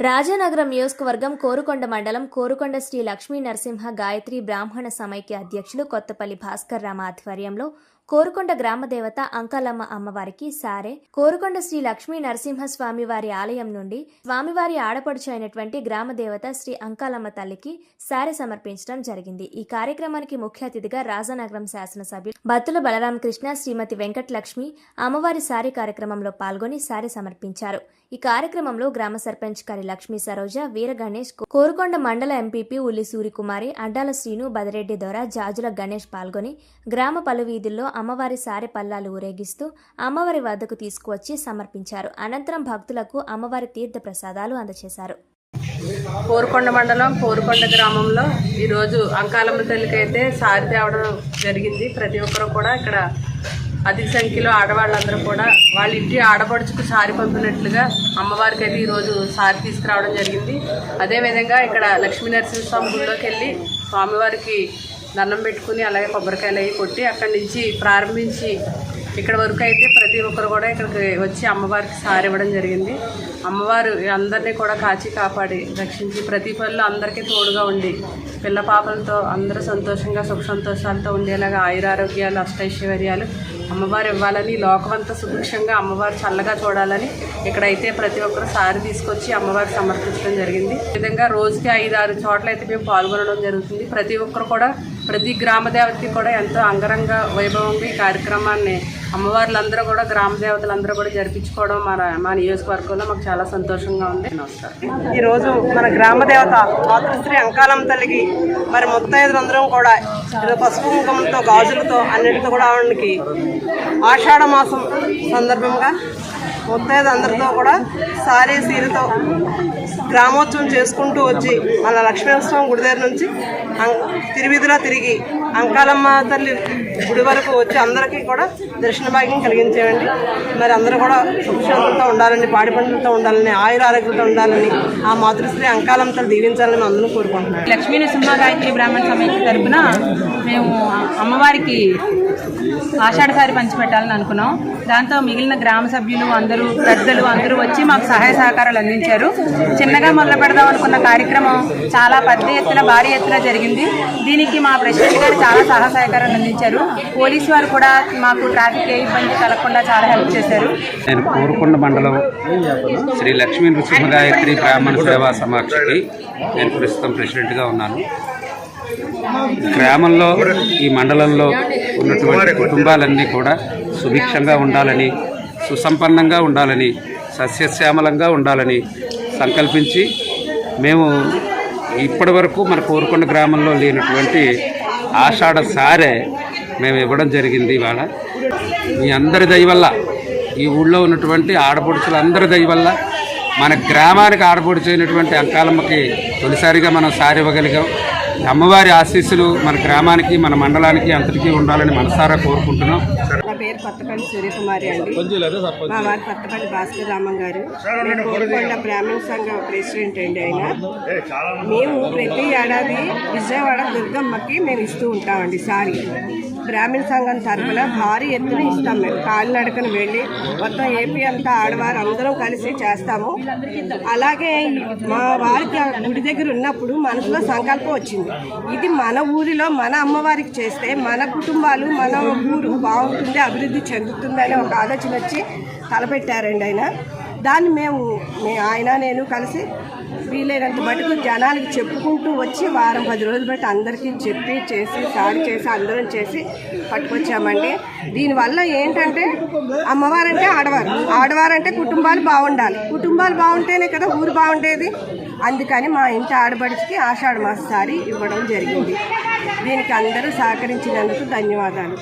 రాజానగరం నియోజకవర్గం కోరుకొండ మండలం కోరుకొండ శ్రీ లక్ష్మీ నరసింహ గాయత్రి బ్రాహ్మణ సమైక్య అధ్యక్షులు కొత్తపల్లి భాస్కర్ రామ ఆధ్వర్యంలో కోరుకొండ గ్రామదేవత అంకాలమ్మ అమ్మవారికి సారే. కోరుకొండ శ్రీ లక్ష్మీ నరసింహస్వామి వారి ఆలయం నుండి స్వామివారి ఆడపడుచు అయినటువంటి గ్రామదేవత శ్రీ అంకాలమ్మ తల్లికి సారె సమర్పించడం జరిగింది. ఈ కార్యక్రమానికి ముఖ్య అతిథిగా రాజానగరం శాసనసభ్యులు బత్తుల బలరామకృష్ణ శ్రీమతి వెంకటలక్ష్మి అమ్మవారి సారీ కార్యక్రమంలో పాల్గొని సారీ సమర్పించారు. ఈ కార్యక్రమంలో గ్రామ సర్పంచ్ కరి లక్ష్మీ సరోజ వీర గణేష్ కోరుకొండ మండల ఎంపీపీ ఉల్లి సూరికుమారి అడ్డాల శ్రీను బదిరెడ్డి దొర జాజుల గణేష్ పాల్గొని గ్రామ పలు వీధుల్లో అమ్మవారి సారె పల్లాలు ఊరేగిస్తూ అమ్మవారి వద్దకు తీసుకువచ్చి సమర్పించారు. అనంతరం భక్తులకు అమ్మవారి తీర్థ ప్రసాదాలు అందజేశారు కోరుకొండ మండలం కోరుకొండ గ్రామంలో ఈరోజు అంకాలమ్మ తల్లికి అయితే సారి తేవడం జరిగింది. ప్రతి ఒక్కరు కూడా ఇక్కడ అధిక సంఖ్యలో ఆడవాళ్ళందరూ కూడా వాళ్ళ ఇంటి ఆడపడుచుకు సారి పంపినట్లుగా అమ్మవారికి అయితే ఈరోజు సారి తీసుకురావడం జరిగింది. అదేవిధంగా ఇక్కడ లక్ష్మీ నరసింహస్వామి గుడిలోకి వెళ్ళి స్వామివారికి దండం పెట్టుకుని అలాగే కొబ్బరికాయలు అవి కొట్టి అక్కడి నుంచి ప్రారంభించి ఇక్కడ వరకు అయితే ప్రతి ఒక్కరు కూడా ఇక్కడికి వచ్చి అమ్మవారికి సారి ఇవ్వడం జరిగింది. అమ్మవారు అందరినీ కూడా కాచి కాపాడి రక్షించి ప్రతి పనులు అందరికీ తోడుగా ఉండి పిల్ల పాపలతో అందరూ సంతోషంగా సుఖ సంతోషాలతో ఉండేలాగా ఆయురారోగ్యాలు అష్టైశ్వర్యాలు అమ్మవారు ఇవ్వాలని లోకమంతా సుభిక్షంగా అమ్మవారు చల్లగా చూడాలని ఇక్కడైతే ప్రతి ఒక్కరు సారి తీసుకొచ్చి అమ్మవారికి సమర్పించడం జరిగింది. ఈ విధంగా రోజుకి ఐదు ఆరు చోట్ల అయితే మేము పాల్గొనడం జరుగుతుంది. ప్రతి ఒక్కరు కూడా ప్రతి గ్రామ దేవతకి కూడా ఎంతో అంగరంగ వైభవంగా ఈ కార్యక్రమాన్ని అమ్మవార్లందరూ కూడా గ్రామ దేవతలందరూ కూడా జరిపించుకోవడం మన మా నియోజకవర్గంలో మాకు చాలా సంతోషంగా ఉంది. నమస్కారం. ఈరోజు మన గ్రామ దేవత మాతృశ్రీ అంకాలమ్మ తల్లికి మరి ముత్తైదులందరం కూడా పసుపు ముఖంతో గాజులతో అన్నిటితో కూడా ఆవిడకి ఆషాఢ మాసం సందర్భంగా ముత్తైదు అందరితో కూడా సారీ సీరతో గ్రామోత్సవం చేసుకుంటూ వచ్చి మన లక్ష్మీనరస్వామి గుడి దగ్గర నుంచి అం- తిరువిధిలో తిరిగి అంకాలమ్మ తల్లి గుడి వరకు వచ్చి అందరికీ కూడా దర్శన భాగ్యం కలిగించేయండి. మరి అందరూ కూడా సుఖశాంతులతో ఉండాలని పాడి పంటలతో ఉండాలని ఆయుర ఆరోగ్యంతో ఉండాలని ఆ మాతృశ్రీ అంకాలమ్మ తల్లి దీవించాలని అందరూ కోరుకుంటున్నాను లక్ష్మీ నరసింహ గాయత్రి బ్రాహ్మణ సమైక్య తరఫున మేము అమ్మవారికి ఆషాఢసారి పంచిపెట్టాలని అనుకున్నాం. దాంతో మిగిలిన గ్రామ సభ్యులు అందరూ పెద్దలు అందరూ వచ్చి మాకు సహాయ సహకారాలు అందించారు. చిన్నగా మొదలు పెడదాం అనుకున్న కార్యక్రమం చాలా పెద్ద ఎత్తున భారీ ఎత్తున జరిగింది. దీనికి మా ప్రెసిడెంట్ గారు చాలా సహాయ సహకారాలు అందించారు. పోలీసు వారు కూడా మాకు ట్రాఫిక్ ఏ ఇబ్బంది కలగకుండా చాలా హెల్ప్ చేశారు. నేను కోరుకొండ మండలం శ్రీ లక్ష్మీ నృసింహగాయత్రి బ్రాహ్మణ సేవా సమాక్షకి నేను ప్రస్తుతం ప్రెసిడెంట్గా ఉన్నాను. గ్రామంలో ఈ మండలంలో ఉన్నటువంటి కుటుంబాలన్నీ కూడా సుభిక్షంగా ఉండాలని సుసంపన్నంగా ఉండాలని సస్యశ్యామలంగా ఉండాలని సంకల్పించి మేము ఇప్పటి వరకు మన కోరుకొండ గ్రామంలో లేనటువంటి ఆషాఢ సారే మేము ఇవ్వడం జరిగింది ఇవాళ. మీ అందరి దయవల్ల ఈ ఊళ్ళో ఉన్నటువంటి ఆడపడుచులందరి దయవల్ల మన గ్రామానికి ఆడపడుచైనటువంటి అంకాలమ్మకి తొలిసారిగా మనం సారి ఇవ్వగలిగాం. అమ్మవారి ఆశీస్సులు మన గ్రామానికి మన మండలానికి అంతటికీ ఉండాలని మనసారా కోరుకుంటున్నాం. పేరు కొత్తపల్లి సూర్యకుమారి అండి. మా వారు కొత్తపల్లి భాస్కర్ రామం గారు. నేను కోరుకొండ బ్రాహ్మణ సంఘ ప్రెసిడెంట్ అండి ఆయన. మేము ప్రతి ఏడాది విజయవాడ దుర్గమ్మకి మేము ఇస్తూ ఉంటామండి సారీ. బ్రాహ్మణ సంఘం తరఫున భారీ ఎత్తున ఇస్తాం మేము. కాలినడకన వెళ్ళి మొత్తం ఏపీ అంతా ఆడవారు అందరం కలిసి చేస్తాము. అలాగే మా వారికి గుడి దగ్గర ఉన్నప్పుడు మనసులో సంకల్పం వచ్చింది. ఇది మన ఊరిలో మన అమ్మవారికి చేస్తే మన కుటుంబాలు మన ఊరు బాగుంటుంది అభివృద్ధి చెందుతుందనే ఒక ఆలోచన వచ్చి తలపెట్టారండి ఆయన. దాన్ని మేము ఆయన నేను కలిసి వీలైనంత మటుకు జనాలకి చెప్పుకుంటూ వచ్చి వారం పది రోజులు బట్టి అందరికీ చెప్పి చేసి సారి చేసి అందరం చేసి పట్టుకొచ్చామండి. దీనివల్ల ఏంటంటే అమ్మవారంటే ఆడవారు ఆడవారంటే కుటుంబాలు బాగుండాలి. కుటుంబాలు బాగుంటేనే కదా ఊరు బాగుండేది. అందుకని మా ఇంటి ఆడబడికి ఆషాఢ మాసారి ఇవ్వడం జరిగింది. దీనికి అందరూ సహకరించినందుకు ధన్యవాదాలు.